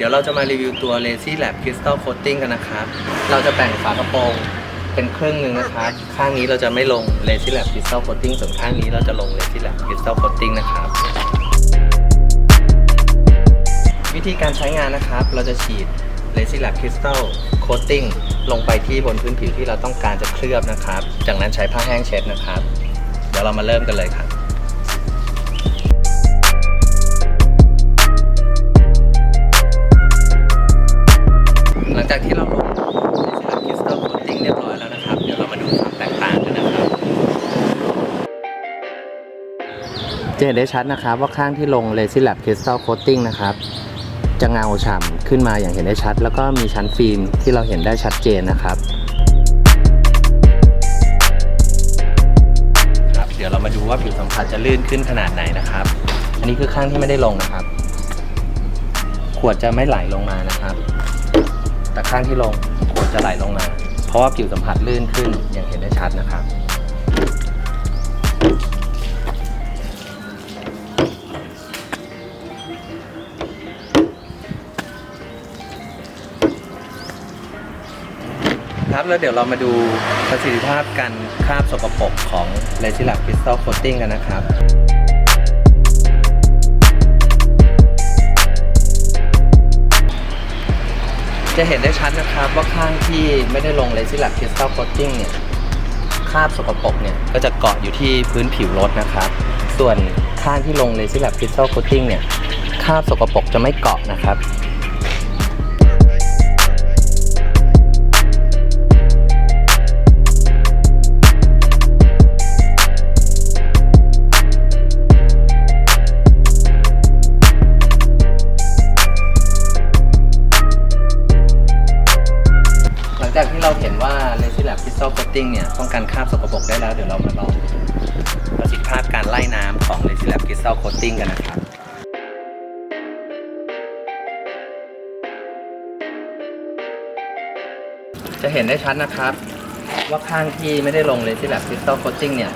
เดี๋ยวเราจะมารีวิวตัว Lazy Lab Crystal Coating กันนะครับ เราจะแบ่งฝากระโปรงเป็นครึ่งหนึ่งนะครับ ข้างนี้เราจะไม่ลง Lazy Lab Crystal Coating ส่วนข้างนี้เราจะลง Lazy Lab Crystal Coating นะครับ วิธีการใช้งานนะครับ เราจะฉีด Lazy Lab Crystal Coating ลงไปที่บนพื้นผิวที่เราต้องการจะเคลือบนะครับ จากนั้นใช้ผ้าแห้งเช็ดนะครับ เดี๋ยวเรามาเริ่มกันเลยครับ จะเห็นได้ชัดนะครับว่าข้างที่ลง Lazy Lab Crystal Coating นะครับจะเงาฉ่ำขึ้นมาอย่างเห็นได้ชัด แล้วก็มีชั้นฟิล์มที่เราเห็นได้ชัดเจนนะครับครับ เดี๋ยวเรามาดูว่าผิวสัมผัสจะลื่นขึ้นขนาดไหนนะครับ อันนี้คือข้างที่ไม่ได้ลงนะครับ ขวดจะไม่ไหลลงมานะครับ แต่ข้างที่ลงขวดจะไหลลงมา เพราะว่าผิวสัมผัสลื่นขึ้นอย่างเห็นได้ชัดนะครับ ครับ แล้วเดี๋ยวเรามาดูประสิทธิภาพการคราบสกปรกของ l a z y Lab Crystal Coating กันนะครับจะเห็นได้ชัดนะครับว่าข้างที่ไม่ได้ลง Lazy Lab Crystal Coating เนี่ยคราบสกปรกเนี่ยก็จะเกาะอยู่ที่พื้นผิวรถนะครับ ส่วนข้างที่ลง Lazy Lab Crystal Coating เนี่ยคราบสกปรกจะไม่เกาะนะครับ เราเห็นว่า Lazy Lab Crystal Coating เนี่ยป้องกันคราบสกปรกได้แล้ว เดี๋ยวเรามาลองประสิทธิภาพการไล่น้ำของ Lazy Lab Crystal Coating กันนะครับจะเห็นได้ชัดนะครับ ว่าข้างที่ไม่ได้ลง Lazy Lab Crystal Coating เนี่ย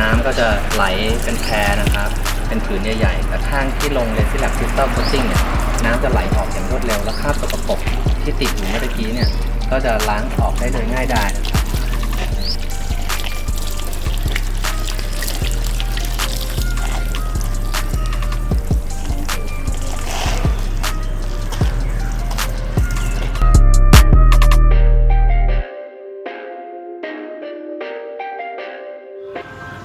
น้ำก็จะไหลเป็นแพรนะครับ เป็นผืนใหญ่ๆแต่ข้างที่ลง Lazy Lab Crystal Coating เนี่ย น้ำจะไหลออกอย่างรวดเร็ว และคราบสกปรกที่ติดอยู่เมื่อกี้เนี่ย ก็จะล้างออกได้โดยง่ายดายนะครับ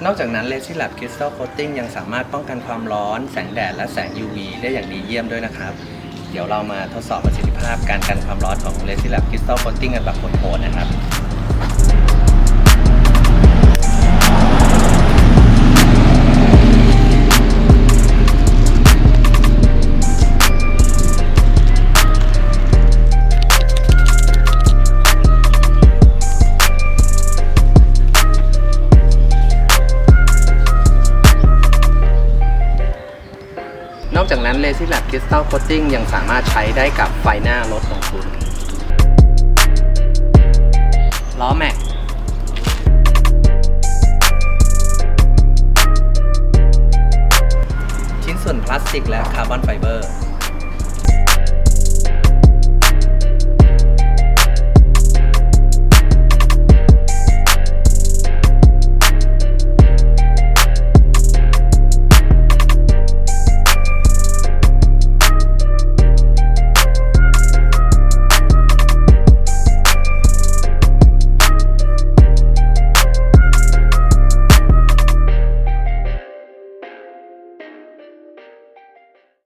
นอกจากนั้น Lazy Lab Crystal Coating ยังสามารถป้องกันความร้อน แสงแดด และแสง UV ได้อย่างดีเยี่ยมด้วยนะครับ เดี๋ยวเรามาทดสอบประสิทธิภาพการกันความร้อนของ Lazy Lab Crystal Coating กันแบบโหดๆนะครับ อกจากนั้นเลซิลับคริสตัลโคตติ้งยังสามารถใช้ได้กับไฟหน้ารถของคุณ ล้อแม็กชิ้นส่วนพลาสติกและคาร์บอนไฟเบอร์